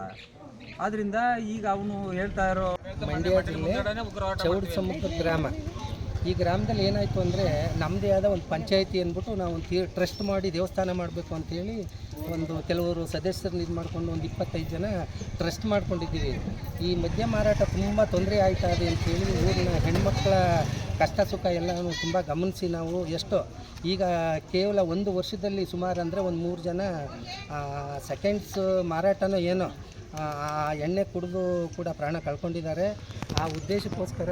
Speaker 3: ಆದ್ರಿಂದ ಈಗ ಅವನು ಹೇಳ್ತಾ ಇರೋ
Speaker 4: ಮಂಡ್ಯ ಜಿಲ್ಲೆ ಚೌಡ ಸಮುದ್ರ ಗ್ರಾಮ. ಈ ಗ್ರಾಮದಲ್ಲಿ ಏನಾಯಿತು ಅಂದರೆ ನಮ್ಮದೇ ಆದ ಒಂದು ಪಂಚಾಯಿತಿ ಅಂದ್ಬಿಟ್ಟು ನಾವು ಒಂದು ಟ್ರಸ್ಟ್ ಮಾಡಿ ದೇವಸ್ಥಾನ ಮಾಡಬೇಕು ಅಂತೇಳಿ ಒಂದು ಕೆಲವರು ಸದಸ್ಯರನ್ನ ಇದು ಮಾಡಿಕೊಂಡು ಒಂದು ಇಪ್ಪತ್ತೈದು ಜನ ಟ್ರಸ್ಟ್ ಮಾಡ್ಕೊಂಡಿದ್ದೀವಿ. ಈ ಮದ್ಯ ಮಾರಾಟ ತುಂಬ ತೊಂದರೆ ಆಯ್ತಾ ಇದೆ ಅಂತೇಳಿ ಊರಿನ ಹೆಣ್ಮಕ್ಳ ಕಷ್ಟ ಸುಖ ಎಲ್ಲನೂ ತುಂಬ ಗಮನಿಸಿ ನಾವು ಎಷ್ಟೋ. ಈಗ ಕೇವಲ ಒಂದು ವರ್ಷದಲ್ಲಿ ಸುಮಾರು ಅಂದರೆ ಒಂದು ಮೂರು ಜನ ಸೆಕೆಂಡ್ಸ್ ಮಾರಾಟನೋ ಏನೋ ಆ ಎಣ್ಣೆ ಕುಡಿದು ಕೂಡ ಪ್ರಾಣ ಕಳ್ಕೊಂಡಿದ್ದಾರೆ. ಆ ಉದ್ದೇಶಕ್ಕೋಸ್ಕರ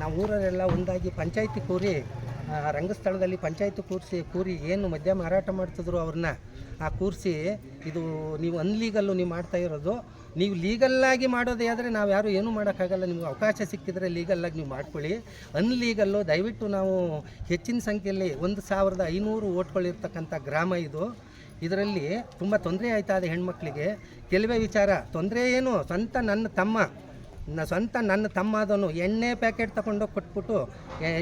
Speaker 4: ನಾವು ಊರಲ್ಲೆಲ್ಲ ಒಂದಾಗಿ ಪಂಚಾಯಿತಿ ಕೂರಿ ರಂಗಸ್ಥಳದಲ್ಲಿ ಪಂಚಾಯಿತಿ ಕೂರಿಸಿ, ಕೂರಿ ಏನು ಮದ್ಯ ಮಾರಾಟ ಮಾಡ್ತಿದ್ರು ಅವ್ರನ್ನ, ಆ ಕೂರಿಸಿ ಇದು ನೀವು ಅನ್ಲೀಗಲ್ಲು ನೀವು ಮಾಡ್ತಾ ಇರೋದು. ನೀವು ಲೀಗಲ್ಲಾಗಿ ಮಾಡೋದೇ ಆದರೆ ನಾವು ಯಾರು ಏನೂ ಮಾಡೋಕ್ಕಾಗಲ್ಲ. ನಿಮ್ಗೆ ಅವಕಾಶ ಸಿಕ್ಕಿದರೆ ಲೀಗಲ್ಲಾಗಿ ನೀವು ಮಾಡ್ಕೊಳ್ಳಿ. ಅನ್ಲೀಗಲ್ಲು ದಯವಿಟ್ಟು ನಾವು ಹೆಚ್ಚಿನ ಸಂಖ್ಯೆಯಲ್ಲಿ ಒಂದು ಸಾವಿರದ ಐನೂರು ಓಟ್ಗಳಿರ್ತಕ್ಕಂಥ ಗ್ರಾಮ ಇದು. ಇದರಲ್ಲಿ ತುಂಬ ತೊಂದರೆ ಆಯ್ತಾ ಇದೆ ಹೆಣ್ಮಕ್ಳಿಗೆ. ಕೆಲವೇ ವಿಚಾರ ತೊಂದರೆ ಏನು? ಸ್ವಂತ ನನ್ನ ತಮ್ಮ. ನ ಸ್ವಂತ ನನ್ನ ತಮ್ಮ ಅದನ್ನು ಎಣ್ಣೆ ಪ್ಯಾಕೆಟ್ ತಗೊಂಡೋಗಿ ಕೊಟ್ಬಿಟ್ಟು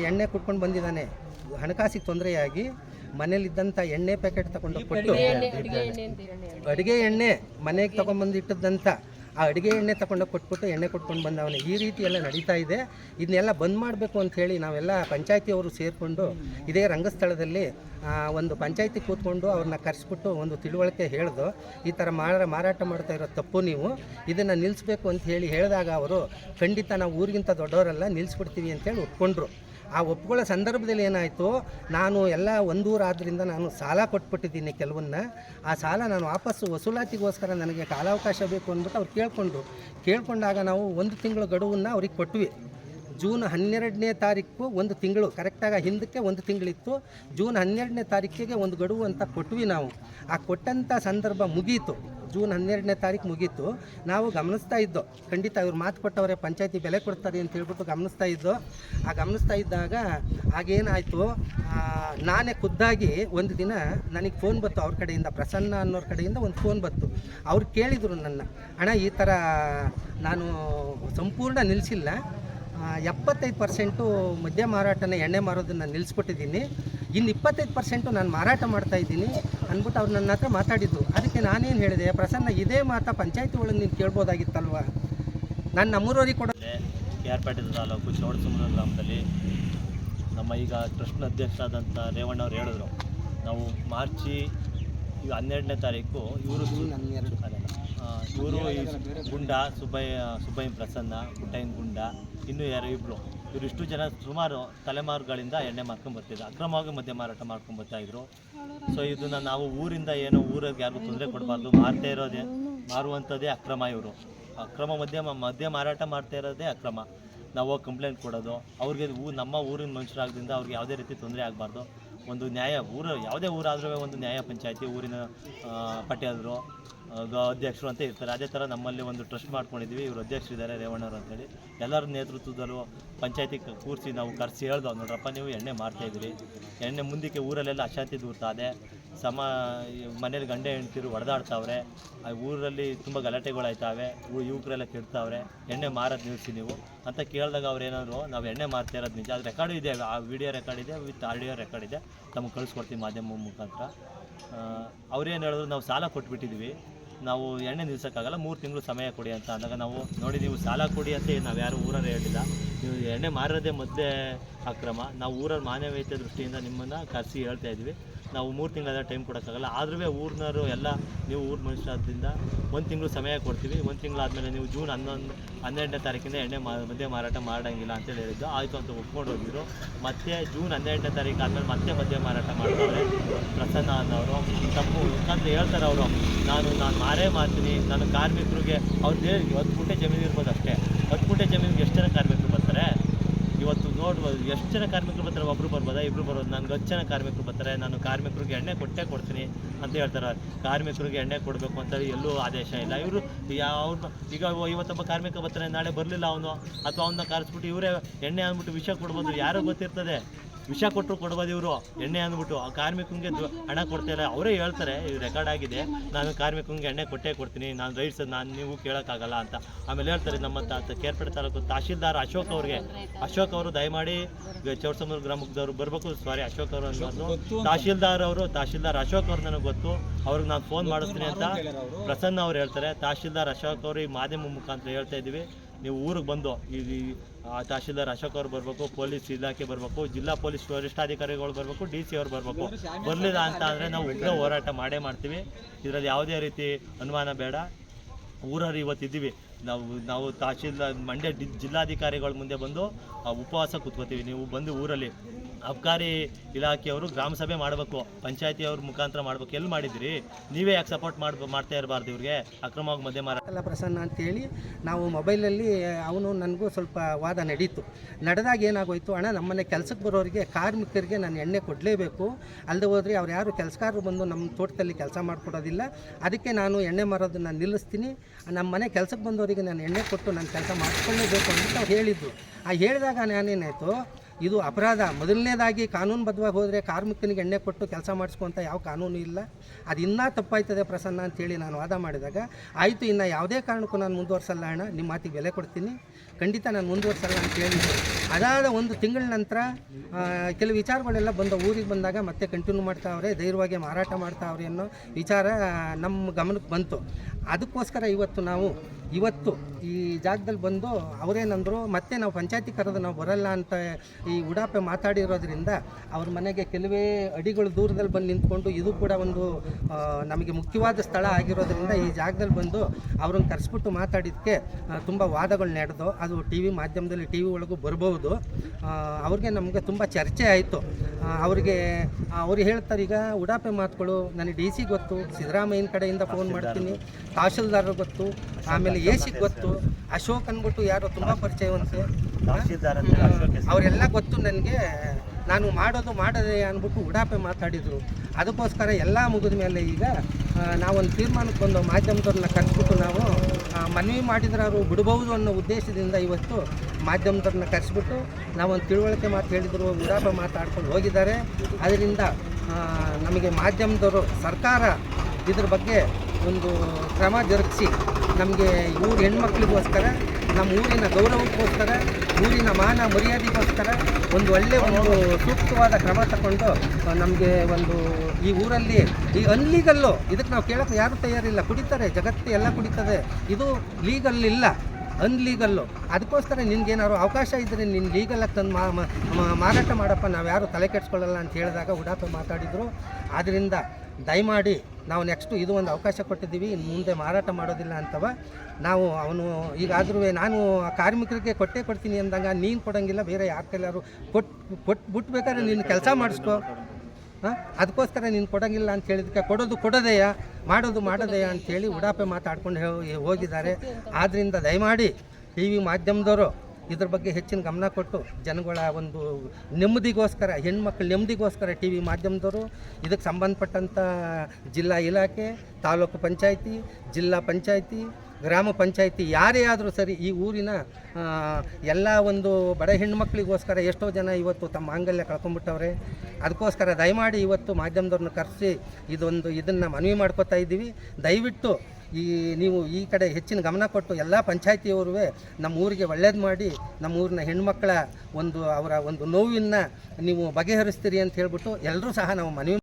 Speaker 4: ಎಣ್ಣೆ ಕುಟ್ಕೊಂಡು ಬಂದಿದ್ದಾನೆ. ಹಣಕಾಸಿಗೆ ತೊಂದರೆಯಾಗಿ ಮನೇಲಿದ್ದಂಥ ಎಣ್ಣೆ ಪ್ಯಾಕೆಟ್ ತಗೊಂಡೋಗಿ ಕೊಟ್ಟು ಅಡುಗೆ ಎಣ್ಣೆ ಮನೆಗೆ ತೊಗೊಂಬಂದು ಇಟ್ಟದ್ದಂಥ ಆ ಅಡುಗೆ ಎಣ್ಣೆ ತಗೊಂಡೋಗಿ ಕೊಟ್ಬಿಟ್ಟು ಎಣ್ಣೆ ಕೊಟ್ಕೊಂಡು ಬಂದವನೇ ಈ ರೀತಿ ಎಲ್ಲ ನಡೀತಾ ಇದೆ. ಇದನ್ನೆಲ್ಲ ಬಂದ್ ಮಾಡಬೇಕು ಅಂತ ಹೇಳಿ ನಾವೆಲ್ಲ ಪಂಚಾಯತಿಯವರು ಸೇರಿಕೊಂಡು ಇದೇ ರಂಗಸ್ಥಳದಲ್ಲಿ ಒಂದು ಪಂಚಾಯತಿ ಕೂತ್ಕೊಂಡು ಅವ್ರನ್ನ ಕರೆಸ್ಬಿಟ್ಟು ಒಂದು ತಿಳುವಳಿಕೆ ಹೇಳಿದು ಈ ಥರ ಮಾರ, ಮಾರಾಟ ಮಾಡ್ತಾ ಇರೋ ತಪ್ಪು ನೀವು ಇದನ್ನು ನಿಲ್ಲಿಸ್ಬೇಕು ಅಂತ ಹೇಳಿ ಹೇಳಿದಾಗ ಅವರು ಖಂಡಿತ ನಾವು ಊರಿಗಿಂತ ದೊಡ್ಡವರೆಲ್ಲ ನಿಲ್ಲಿಸ್ಬಿಡ್ತೀವಿ ಅಂತೇಳಿ ಒಪ್ಕೊಂಡ್ರು. ಆ ಒಪ್ಕೊಳ್ಳೋ ಸಂದರ್ಭದಲ್ಲಿ ಏನಾಯಿತು, ನಾನು ಎಲ್ಲ ಒಂದೂರು ಆದ್ದರಿಂದ ನಾನು ಸಾಲ ಕೊಟ್ಬಿಟ್ಟಿದ್ದೀನಿ ಕೆಲವನ್ನ. ಆ ಸಾಲ ನಾನು ವಾಪಸ್ಸು ವಸೂಲಾತಿಗೋಸ್ಕರ ನನಗೆ ಕಾಲಾವಕಾಶ ಬೇಕು ಅಂದ್ಬಿಟ್ಟು ಅವ್ರು ಕೇಳಿಕೊಂಡ್ರು. ಕೇಳಿಕೊಂಡಾಗ ನಾವು ಒಂದು ತಿಂಗಳು ಗಡುವನ್ನು ಅವ್ರಿಗೆ ಕೊಟ್ವಿ. ಜೂನ್ ಹನ್ನೆರಡನೇ ತಾರೀಕು ಒಂದು ತಿಂಗಳು ಕರೆಕ್ಟಾಗಿ ಹಿಂದಕ್ಕೆ ಒಂದು ತಿಂಗಳಿತ್ತು. ಜೂನ್ ಹನ್ನೆರಡನೇ ತಾರೀಕಿಗೆ ಒಂದು ಗಡುವು ಅಂತ ಕೊಟ್ವಿ ನಾವು. ಆ ಕೊಟ್ಟಂಥ ಸಂದರ್ಭ ಮುಗೀತು. ಜೂನ್ ಹನ್ನೆರಡನೇ ತಾರೀಕು ಮುಗೀತು. ನಾವು ಗಮನಿಸ್ತಾ ಇದ್ದೋ, ಖಂಡಿತ ಇವ್ರು ಮಾತು ಕೊಟ್ಟವರೇ, ಪಂಚಾಯತಿ ಬೆಲೆ ಕೊಡ್ತಾರೆ ಅಂತ ಹೇಳ್ಬಿಟ್ಟು ಗಮನಿಸ್ತಾ ಇದ್ದೋ, ಆ ಗಮನಿಸ್ತಾ ಇದ್ದಾಗ ಆಗೇನಾಯಿತು ನಾನೇ ಖುದ್ದಾಗಿ ಒಂದು ದಿನ ನನಗೆ ಫೋನ್ ಬಂತು ಅವ್ರ ಕಡೆಯಿಂದ, ಪ್ರಸನ್ನ ಅನ್ನೋರ ಕಡೆಯಿಂದ ಒಂದು ಫೋನ್ ಬಂತು. ಅವ್ರು ಕೇಳಿದರು ನನ್ನ, ಅಣ್ಣ, ಈ ಥರ ನಾನು ಸಂಪೂರ್ಣ ನಿಲ್ಲಿಸಿಲ್ಲ ಎಪ್ಪತ್ತೈದು ಪರ್ಸೆಂಟು ಮದ್ಯ ಮಾರಾಟನ ಎಣ್ಣೆ ಮಾರೋದನ್ನು ನಿಲ್ಲಿಸ್ಬಿಟ್ಟಿದ್ದೀನಿ ಇನ್ನು ಇಪ್ಪತ್ತೈದು ಪರ್ಸೆಂಟು ನಾನು ಮಾರಾಟ ಮಾಡ್ತಾ ಇದ್ದೀನಿ ಅಂದ್ಬಿಟ್ಟು ಅವ್ರು ನನ್ನ ಹತ್ರ ಮಾತಾಡಿದ್ದು. ಅದಕ್ಕೆ ನಾನೇನು ಹೇಳಿದೆ ಪ್ರಸನ್ನ ಇದೇ ಮಾತಾ ಪಂಚಾಯತಿ ಒಳಗೆ ನೀನು ಕೇಳ್ಬೋದಾಗಿತ್ತಲ್ವ? ನಾನು ನಮ್ಮೂರವ್ರಿಗೆ ಕೊಡೋ
Speaker 7: ಕೆ ಆರ್ ಪೇಟೆ ತಾಲೂಕು ಚೌಡಸುಮನ ಗ್ರಾಮದಲ್ಲಿ ನಮ್ಮ ಈಗ ಟ್ರಸ್ಟ್ನ ಅಧ್ಯಕ್ಷರಾದಂಥ ರೇವಣ್ಣವ್ರು ಹೇಳಿದ್ರು. ನಾವು ಮಾರ್ಚಿ ಈಗ ಹನ್ನೆರಡನೇ ತಾರೀಕು ಇವರು ಇವರು ಗುಂಡ, ಸುಬ್ಬಯ್ಯ ಸುಬ್ಬಯ್ಯ ಪ್ರಸನ್ನ, ಪುಟ್ಟಯ್ಯನ ಗುಂಡ, ಇನ್ನೂ ಯಾರು ಇಬ್ಬರು ಇವರಿಷ್ಟು ಜನ ಸುಮಾರು ತಲೆಮಾರುಗಳಿಂದ ಎಣ್ಣೆ ಮಾರ್ಕೊಂಡು ಬರ್ತಿದ್ರು. ಅಕ್ರಮವಾಗಿ ಮದ್ಯ ಮಾರಾಟ ಮಾಡ್ಕೊಂಡು ಬರ್ತಾ ಇದ್ರು. ಸೊ ಇದನ್ನು ನಾವು ಊರಿಂದ ಏನೋ ಊರಿಗೆ ಯಾರಿಗೂ ತೊಂದರೆ ಕೊಡಬಾರ್ದು. ಮಾರ್ತಾ ಇರೋದೇ, ಮಾರುವಂಥದ್ದೇ ಅಕ್ರಮ ಇವರು. ಅಕ್ರಮ ಮದ್ಯ ಮದ್ಯ ಮಾರಾಟ ಮಾಡ್ತಾ ಇರೋದೇ ಅಕ್ರಮ. ನಾವು ಕಂಪ್ಲೇಂಟ್ ಕೊಡೋದು. ಅವ್ರಿಗೆ ಊ ನಮ್ಮ ಊರಿನ ಮನುಷ್ಯರಾಗದಿಂದ ಅವ್ರಿಗೆ ಯಾವುದೇ ರೀತಿ ತೊಂದರೆ ಆಗಬಾರ್ದು. ಒಂದು ನ್ಯಾಯ ಊರು ಯಾವುದೇ ಊರಾದರೂ ಒಂದು ನ್ಯಾಯ ಪಂಚಾಯತಿ ಊರಿನ ಗ- ಅಧ್ಯಕ್ಷರು ಅಂತ ಇರ್ತಾರೆ. ಅದೇ ಥರ ನಮ್ಮಲ್ಲಿ ಒಂದು ಟ್ರಸ್ಟ್ ಮಾಡ್ಕೊಂಡಿದ್ವಿ ಇವರು ಅಧ್ಯಕ್ಷರಿದ್ದಾರೆ ರೇವಣ್ಣವ್ರು ಅಂತೇಳಿ. ಎಲ್ಲರ ನೇತೃತ್ವದಲ್ಲೂ ಪಂಚಾಯತಿ ಕೂರಿಸಿ ನಾವು ಕರೆಸಿ ಹೇಳ್ದೋ ನೋಡ್ರಪ್ಪ, ನೀವು ಎಣ್ಣೆ ಮಾಡ್ತಾಯಿದ್ದೀರಿ ಎಣ್ಣೆ ಮುಂದಕ್ಕೆ ಊರಲ್ಲೆಲ್ಲ ಅಶಾಂತಿ ದೂರ್ತಾ ಇದೆ. ಸಮ ಮನೇಲಿ ಗಂಡ ಹೆಂಡ್ತಿರು ಹೊಡೆದಾಡ್ತಾವ್ರೆ ಊರಲ್ಲಿ ತುಂಬ ಗಲಾಟೆಗಳಾಯ್ತಾವೆ. ಯುವಕರೆಲ್ಲ ಕೆಡ್ತಾವ್ರೆ ಎಣ್ಣೆ ಮಾರೋದು ನಿಲ್ಲಿಸಿ ನೀವು ಅಂತ ಕೇಳಿದಾಗ ಅವ್ರು ಏನಾದ್ರು, ನಾವು ಎಣ್ಣೆ ಮಾರ್ತಾ ಇರೋದು ನಿಜ. ಅದು ರೆಕಾರ್ಡು ಇದೆ. ಆ ವಿಡಿಯೋ ರೆಕಾರ್ಡ್ ಇದೆ, ವಿತ್ ಆಡಿಯೋ ರೆಕಾರ್ಡ್ ಇದೆ. ತಮಗೆ ಕಳಿಸ್ಕೊಡ್ತೀವಿ ಮಾಧ್ಯಮ ಮುಖಾಂತರ. ಅವ್ರೇನು ಹೇಳಿದ್ರು, ನಾವು ಸಾಲ ಕೊಟ್ಬಿಟ್ಟಿದ್ವಿ. ನಾವು ಎಣ್ಣೆ ನಿಲ್ಸೋಕ್ಕಾಗಲ್ಲ ಮೂರು ತಿಂಗಳು ಸಮಯ ಕೊಡಿ ಅಂತ ಅಂದಾಗ ನಾವು ನೋಡಿ ನೀವು ಸಾಲ ಕೊಡಿ ಅಂತ ನಾವು ಯಾರು ಊರಲ್ಲಿ ಹೇಳಿಲ್ಲ ನೀವು ಎಣ್ಣೆ ಮಾರೋದೇ ಮೊದಲೇ ಅಕ್ರಮ. ನಾವು ಊರಲ್ಲಿ ಮಾನವೀಯತೆ ದೃಷ್ಟಿಯಿಂದ ನಿಮ್ಮನ್ನು ಕರೆಸಿ ಹೇಳ್ತಾ ಇದ್ವಿ. ನಾವು ಮೂರು ತಿಂಗಳಾದ ಟೈಮ್ ಕೊಡೋಕ್ಕಾಗಲ್ಲ. ಆದ್ರೂ ಊರಿನವರು ಎಲ್ಲ ನೀವು ಊರು ಮನುಷ್ಯರಾದ್ರಿಂದ ಒಂದು ತಿಂಗಳು ಸಮಯ ಕೊಡ್ತೀವಿ. ಒಂದು ತಿಂಗಳಾದಮೇಲೆ ನೀವು ಜೂನ್ ಹನ್ನೊಂದು, ಹನ್ನೆರಡನೇ ತಾರೀಕಿಂದ ಎಣ್ಣೆ ಮಾ ಮದ್ಯ ಮಾರಾಟ ಮಾಡೋಂಗಿಲ್ಲ ಅಂತೇಳಿ ಹೇಳಿದ್ದು ಆಯಿತು ಅಂತ ಒಪ್ಕೊಂಡು ಹೋಗಿದ್ರು. ಮತ್ತೆ ಜೂನ್ ಹನ್ನೆರಡನೇ ತಾರೀಕು ಆದಮೇಲೆ ಮತ್ತೆ ಮದ್ಯ ಮಾರಾಟ ಮಾಡ್ತಾರೆ ಪ್ರಸನ್ನ ಅನ್ನೋರು. ತಪ್ಪು ಯಾಕಂದರೆ ಹೇಳ್ತಾರೆ ಅವರು. ನಾನು ನಾನು ಮಾರೇ ಮಾಡ್ತೀನಿ ನಾನು ಕಾರ್ಮಿಕರಿಗೆ ಅವ್ರು ಹತ್ತು ಗುಂಟೆ ಜಮೀನು ಇರ್ಬೋದು ಅಷ್ಟೇ ಹತ್ತು ಗುಂಟೆ ಜಮೀನಿಗೆ ಎಷ್ಟು ಜನ ಕಾರ್ಮಿಕರು ಬರ್ತಾರೆ ನೋಡ್ಬೋದು ಎಷ್ಟು ಜನ ಕಾರ್ಮಿಕರು ಬರ್ತಾರೆ? ಒಬ್ರು ಬರ್ಬೋದಾ? ಇಬ್ಬರು ಬರ್ಬೋದು. ನನಗೆ ಹತ್ತು ಜನ ಕಾರ್ಮಿಕರು ಬರ್ತಾರೆ. ನಾನು ಕಾರ್ಮಿಕರಿಗೆ ಎಣ್ಣೆ ಕೊಟ್ಟೆ ಕೊಡ್ತೀನಿ ಅಂತ ಹೇಳ್ತಾರೆ. ಕಾರ್ಮಿಕರಿಗೆ ಎಣ್ಣೆ ಕೊಡಬೇಕು ಅಂತ ಎಲ್ಲೂ ಆದೇಶ ಇಲ್ಲ. ಇವರು ಯಾವ ಈಗ ಇವತ್ತೊಬ್ಬ ಕಾರ್ಮಿಕ ಬರ್ತಾರೆ. ನಾಳೆ ಬರಲಿಲ್ಲ ಅವನು. ಅಥವಾ ಅವನ್ನ ಕರೆಸ್ಬಿಟ್ಟು ಇವರೇ ಎಣ್ಣೆ ಅಂದ್ಬಿಟ್ಟು ವಿಷ ಕೊಡ್ಬೋದು. ಯಾರೋ ಗೊತ್ತಿರ್ತದೆ. ವಿಷ ಕೊಟ್ಟರು ಕೊಡುವ ಇವರು. ಎಣ್ಣೆ ಅಂದ್ಬಿಟ್ಟು. ಆ ಕಾರ್ಮಿಕಂಗೆ ಹಣ ಕೊಡ್ತಾ ಇಲ್ಲ. ಅವರೇ ಹೇಳ್ತಾರೆ ಇದು ರೆಕಾರ್ಡ್ ಆಗಿದೆ. ನಾನು ಕಾರ್ಮಿಕಂಗೆ ಎಣ್ಣೆ ಕೊಟ್ಟೇ ಕೊಡ್ತೀನಿ. ನಾನು ರೈಟ್ಸ್ ನಾನು ನೀವು ಕೇಳೋಕ್ಕಾಗಲ್ಲ ಅಂತ. ಆಮೇಲೆ ಹೇಳ್ತಾರೆ ನಮ್ಮ ಕೇರ್ಪೇಟೆ ತಾಲೂಕು ತಹಶೀಲ್ದಾರ್ ಅಶೋಕ್ ಅವ್ರಿಗೆ. ಅಶೋಕ್ ಅವರು ದಯಮಾಡಿ ಚೌಡಸಮೂರು ಗ್ರಾಮದವ್ರು ಬರಬೇಕು. ಸಾರಿ ಅಶೋಕ್ ಅವರು ಅನ್ನೋದು ತಹಶೀಲ್ದಾರ್ ಅವರು ತಹಶೀಲ್ದಾರ್ ಅಶೋಕ್ ಅವ್ರು ನನಗೆ ಗೊತ್ತು. ಅವ್ರಿಗೆ ನಾನು ಫೋನ್ ಮಾಡಿಸ್ತೀನಿ ಅಂತ. ಪ್ರಸನ್ನ ಅವ್ರು ಹೇಳ್ತಾರೆ. ತಹಶೀಲ್ದಾರ್ ಅಶೋಕ್ ಅವರು ಈ ಮಾಧ್ಯಮ ಮುಖಾಂತರ ಹೇಳ್ತಾ ಇದ್ದೀವಿ. ನೀವು ಊರಿಗೆ ಬಂದು ಈ ತಹಶೀಲ್ದಾರ್ ಅಶೋಕ್ ಅವ್ರು ಬರಬೇಕು, ಪೊಲೀಸ್ ಇಲಾಖೆ ಬರಬೇಕು, ಜಿಲ್ಲಾ ಪೊಲೀಸ್ ವರಿಷ್ಠಾಧಿಕಾರಿಗಳು ಬರಬೇಕು, ಡಿ ಸಿ ಅವ್ರು ಬರಬೇಕು. ಬರಲಿಲ್ಲ ಅಂತ ಅಂದರೆ ನಾವು ಉಗ್ರ ಹೋರಾಟ ಮಾಡೇ ಮಾಡ್ತೀವಿ. ಇದರಲ್ಲಿ ಯಾವುದೇ ರೀತಿ ಅನುಮಾನ ಬೇಡ. ಊರವ್ರು ಇವತ್ತಿದ್ದೀವಿ ನಾವು ನಾವು ತಹಶೀಲ್ದಾರ್ ಮಂಡ್ಯ ಡಿ- ಜಿಲ್ಲಾಧಿಕಾರಿಗಳ ಮುಂದೆ ಬಂದು ಉಪವಾಸ ಕೂತ್ಕೋತೀವಿ. ನೀವು ಬಂದು ಊರಲ್ಲಿ ಅಬ್ಕಾರಿ ಇಲಾಖೆಯವರು ಗ್ರಾಮ ಸಭೆ ಮಾಡಬೇಕು, ಪಂಚಾಯತಿಯವ್ರ ಮುಖಾಂತರ ಮಾಡ್ಬೇಕು, ಎಲ್ಲಿ ಮಾಡಿದಿರಿ ನೀವೇ ಯಾಕೆ ಸಪೋರ್ಟ್ ಮಾಡ್ ಮಾಡ್ತಾ ಇರಬಾರ್ದು ಇವ್ರಿಗೆ? ಅಕ್ರಮವಾಗಿ ಮದ್ಯ ಮಾರ
Speaker 4: ಎಲ್ಲ ಪ್ರಸನ್ನ ಅಂತೇಳಿ, ನಾವು ಮೊಬೈಲಲ್ಲಿ, ಅವನು ನನಗೂ ಸ್ವಲ್ಪ ವಾದ ನಡೀತು. ನಡೆದಾಗ ಏನಾಗೋಯ್ತು, ಅಣ್ಣ, ನಮ್ಮನೆ ಕೆಲಸಕ್ಕೆ ಬರೋರಿಗೆ, ಕಾರ್ಮಿಕರಿಗೆ ನಾನು ಎಣ್ಣೆ ಕೊಡಲೇಬೇಕು. ಅಲ್ಲದೆ ಹೋದ್ರೆ ಅವ್ರು ಯಾರು ಕೆಲಸಗಾರರು ಬಂದು ನಮ್ಮ ತೋಟದಲ್ಲಿ ಕೆಲಸ ಮಾಡಿಕೊಡೋದಿಲ್ಲ. ಅದಕ್ಕೆ ನಾನು ಎಣ್ಣೆ ಮಾರೋದನ್ನು ನಿಲ್ಲಿಸ್ತೀನಿ. ನಮ್ಮ ಮನೆ ಕೆಲಸಕ್ಕೆ ಬಂದವರಿಗೆ ನಾನು ಎಣ್ಣೆ ಕೊಟ್ಟು ನಾನು ಕೆಲಸ ಮಾಡಿಕೊಳ್ಳೇಬೇಕು ಅಂತ ಅವ್ರು ಹೇಳಿದ್ದು. ಆ ಹೇಳಿದಾಗ ನಾನೇನಾಯಿತು ಇದು ಅಪರಾಧ. ಮೊದಲನೇದಾಗಿ ಕಾನೂನುಬದ್ಧವಾಗಿ ಹೋದರೆ ಕಾರ್ಮಿಕನಿಗೆ ಎಣ್ಣೆ ಕೊಟ್ಟು ಕೆಲಸ ಮಾಡಿಸ್ಕೊಂತ ಯಾವ ಕಾನೂನು ಇಲ್ಲ. ಅದು ಇನ್ನೂ ತಪ್ಪಾಯ್ತದೆ ಪ್ರಸನ್ನ ಅಂತೇಳಿ ನಾನು ವಾದ ಮಾಡಿದಾಗ. ಆಯಿತು, ಇನ್ನು ಯಾವುದೇ ಕಾರಣಕ್ಕೂ ನಾನು ಮುಂದುವರ್ಸಲ್ಲ ಅಣ್ಣ. ನಿಮ್ಮ ಮಾತಿಗೆ ಬೆಲೆ ಕೊಡ್ತೀನಿ. ಖಂಡಿತ ನಾನು ಮುಂದುವರ್ಸಲ್ಲ ಅಂತ ಹೇಳಿದ್ದೆ ಅದಾದ ಒಂದು ತಿಂಗಳ ನಂತರ ಕೆಲವು ವಿಚಾರಗಳೆಲ್ಲ ಬಂದ, ಊರಿಗೆ ಬಂದಾಗ ಮತ್ತೆ ಕಂಟಿನ್ಯೂ ಮಾಡ್ತಾವ್ರೆ ಧೈರ್ಯವಾಗಿ ಮಾರಾಟ ಮಾಡ್ತಾವ್ರೆ ಅನ್ನೋ ವಿಚಾರ ನಮ್ಮ ಗಮನಕ್ಕೆ ಬಂತು. ಅದಕ್ಕೋಸ್ಕರ ಇವತ್ತು ನಾವು ಇವತ್ತು ಈ ಜಾಗದಲ್ಲಿ ಬಂದು ಅವರೇನಂದರು ಮತ್ತೆ ನಾವು ಪಂಚಾಯತಿ ಕರೆದು ನಾವು ಬರಲ್ಲ ಅಂತ ಈ ಉಡಾಪೆ ಮಾತಾಡಿರೋದ್ರಿಂದ ಅವ್ರ ಮನೆಗೆ ಕೆಲವೇ ಅಡಿಗಳು ದೂರದಲ್ಲಿ ಬಂದು ನಿಂತ್ಕೊಂಡು ಇದು ಕೂಡ ಒಂದು ನಮಗೆ ಮುಖ್ಯವಾದ ಸ್ಥಳ ಆಗಿರೋದ್ರಿಂದ ಈ ಜಾಗದಲ್ಲಿ ಬಂದು ಅವ್ರನ್ನ ಕರೆಸ್ಬಿಟ್ಟು ಮಾತಾಡಿದ್ದಕ್ಕೆ ತುಂಬ ವಾದಗಳು ನಡೆದು ಅದು ಟಿ ವಿ ಮಾಧ್ಯಮದಲ್ಲಿ ಟಿ ವಿ ಒಳಗೂ ಬರ್ಬೋದು ಅವ್ರಿಗೆ ನಮಗೆ ತುಂಬ ಚರ್ಚೆ ಆಯಿತು. ಅವ್ರಿಗೆ ಅವ್ರು ಹೇಳ್ತಾರೆ ಈಗ ಉಡಾಪೆ ಮಾತುಗಳು ನನಗೆ ಡಿ ಸಿ ಗೊತ್ತು ಸಿದ್ದರಾಮಯ್ಯನ ಕಡೆಯಿಂದ ಫೋನ್ ಮಾಡ್ತೀನಿ. ತಹಶೀಲ್ದಾರ್ ಗೊತ್ತು ಆಮೇಲೆ ಎ ಸಿ ಗೊತ್ತು ಅಶೋಕ್ ಅಂದ್ಬಿಟ್ಟು ಯಾರೋ ತುಂಬ ಪರಿಚಯವಂತೆ. ಅವರೆಲ್ಲ ಗೊತ್ತು ನನಗೆ. ನಾನು ಮಾಡೋದು ಮಾಡದೆ ಅಂದ್ಬಿಟ್ಟು ಉಡಾಪೆ ಮಾತಾಡಿದರು. ಅದಕ್ಕೋಸ್ಕರ ಎಲ್ಲ ಮುಗಿದ ಮೇಲೆ ಈಗ ನಾವೊಂದು ತೀರ್ಮಾನಕ್ಕೆ ಬಂದು ಮಾಧ್ಯಮದವ್ರನ್ನ ಕರೆಸ್ಬಿಟ್ಟು ನಾವು ಮನವಿ ಮಾಡಿದ್ರೆ ಅವರು ಬಿಡಬಹುದು ಅನ್ನೋ ಉದ್ದೇಶದಿಂದ ಇವತ್ತು ಮಾಧ್ಯಮದವ್ರನ್ನ ಕರೆಸ್ಬಿಟ್ಟು ನಾವೊಂದು ತಿಳುವಳಿಕೆ ಮಾತು ಹೇಳಿದ್ರು ಉಡಾಪೆ ಮಾತಾಡ್ಕೊಂಡು ಹೋಗಿದ್ದಾರೆ. ಅದರಿಂದ ನಮಗೆ ಮಾಧ್ಯಮದವರು ಸರ್ಕಾರ ಇದ್ರ ಬಗ್ಗೆ ಒಂದು ಕ್ರಮ ಜರುಗಿಸಿ ನಮಗೆ ಊರ ಹೆಣ್ಮಕ್ಳಿಗೋಸ್ಕರ ನಮ್ಮ ಊರಿನ ಗೌರವಕ್ಕೋಸ್ಕರ, ಊರಿನ ಮಾನ ಮರ್ಯಾದೆಗೋಸ್ಕರ ಒಂದು ಒಳ್ಳೆಯ ಒಂದು ಸೂಕ್ತವಾದ ಕ್ರಮ ತಗೊಂಡು ನಮಗೆ ಒಂದು ಈ ಊರಲ್ಲಿ ಈ ಅನ್ಲೀಗಲ್ಲು ಇದಕ್ಕೆ ನಾವು ಕೇಳೋಕ್ಕೆ ಯಾರು ತಯಾರಿಲ್ಲ. ಕುಡಿತಾರೆ, ಜಗತ್ತು ಎಲ್ಲ ಕುಡಿತದೆ. ಇದು ಲೀಗಲ್ ಇಲ್ಲ ಅನ್ಲೀಗಲ್ಲು ಅದಕ್ಕೋಸ್ಕರ ನಿನ್ಗೇನಾದ್ರು ಅವಕಾಶ ಇದ್ದರೆ ನಿನ್ನ ಲೀಗಲಾಗಿ ತಂದು ಮಾರಾಟ ಮಾಡಪ್ಪ. ನಾವು ಯಾರು ತಲೆ ಕೆಡ್ಸ್ಕೊಳ್ಳಲ್ಲ ಅಂತ ಹೇಳಿದಾಗ ಉಡಾಪೆ ಮಾತಾಡಿದರು. ಆದ್ದರಿಂದ ದಯಮಾಡಿ ನಾವು ನೆಕ್ಸ್ಟು ಇದು ಒಂದು ಅವಕಾಶ ಕೊಟ್ಟಿದ್ದೀವಿ, ಇನ್ನು ಮುಂದೆ ಮಾರಾಟ ಮಾಡೋದಿಲ್ಲ ಅಂತವ. ನಾವು ಅವನು ಈಗಾದರೂ ನಾನು ಕಾರ್ಮಿಕರಿಗೆ ಕೊಟ್ಟೇ ಕೊಡ್ತೀನಿ ಅಂದಾಗ ನೀನು ಕೊಡೋಂಗಿಲ್ಲ, ಬೇರೆ ಯಾರ ಕೈಲಾರು ಕೊಟ್ಟು ಕೊಟ್ಟು ಬಿಟ್ಬೇಕಾದ್ರೆ ನೀನು ಕೆಲಸ ಮಾಡಿಸ್ಕೊ. ಹಾಂ? ಅದಕ್ಕೋಸ್ಕರ ನೀನು ಕೊಡೋಂಗಿಲ್ಲ ಅಂತ ಹೇಳಿದಕ್ಕೆ ಕೊಡೋದು ಕೊಡೋದೆಯ? ಮಾಡೋದು ಮಾಡೋದೆಯ ಅಂತೇಳಿ ಉಡಾಪೆ ಮಾತಾಡ್ಕೊಂಡು ಹೋಗಿದ್ದಾರೆ. ಆದ್ದರಿಂದ ದಯಮಾಡಿ ಟಿ ವಿ ಮಾಧ್ಯಮದವರು ಇದ್ರ ಬಗ್ಗೆ ಹೆಚ್ಚಿನ ಗಮನ ಕೊಟ್ಟು ಜನಗಳ ಒಂದು ನೆಮ್ಮದಿಗೋಸ್ಕರ, ಹೆಣ್ಮಕ್ಳ ನೆಮ್ಮದಿಗೋಸ್ಕರ ಟಿ ವಿ ಮಾಧ್ಯಮದವರು ಇದಕ್ಕೆ ಸಂಬಂಧಪಟ್ಟಂಥ ಜಿಲ್ಲಾ ಇಲಾಖೆ, ತಾಲೂಕು ಪಂಚಾಯಿತಿ, ಜಿಲ್ಲಾ ಪಂಚಾಯಿತಿ, ಗ್ರಾಮ ಪಂಚಾಯಿತಿ ಯಾರೇ ಆದರೂ ಸರಿ ಈ ಊರಿನ ಎಲ್ಲ ಒಂದು ಬಡ ಹೆಣ್ಮಕ್ಳಿಗೋಸ್ಕರ ಎಷ್ಟೋ ಜನ ಇವತ್ತು ತಮ್ಮ ಮಾಂಗಲ್ಯ ಕಳ್ಕೊಂಡ್ಬಿಟ್ಟವ್ರೆ ಅದಕ್ಕೋಸ್ಕರ ದಯಮಾಡಿ ಇವತ್ತು ಮಾಧ್ಯಮದವ್ರನ್ನ ಕರೆಸಿ ಇದೊಂದು ಇದನ್ನು ಮನವಿ ಮಾಡ್ಕೋತಾ ಇದ್ದೀವಿ. ದಯವಿಟ್ಟು ಈ ನೀವು ಈ ಕಡೆ ಹೆಚ್ಚಿನ ಗಮನ ಕೊಟ್ಟು ಎಲ್ಲ ಪಂಚಾಯತಿಯವರು ನಮ್ಮ ಊರಿಗೆ ಒಳ್ಳೇದು ಮಾಡಿ, ನಮ್ಮ ಊರಿನ ಹೆಣ್ಮಕ್ಳ ಒಂದು ಅವರ ಒಂದು ನೋವಿನ ನೀವು ಬಗೆಹರಿಸ್ತೀರಿ ಅಂತ ಹೇಳ್ಬಿಟ್ಟು ಎಲ್ಲರೂ ಸಹ ನಾವು ಮನವಿ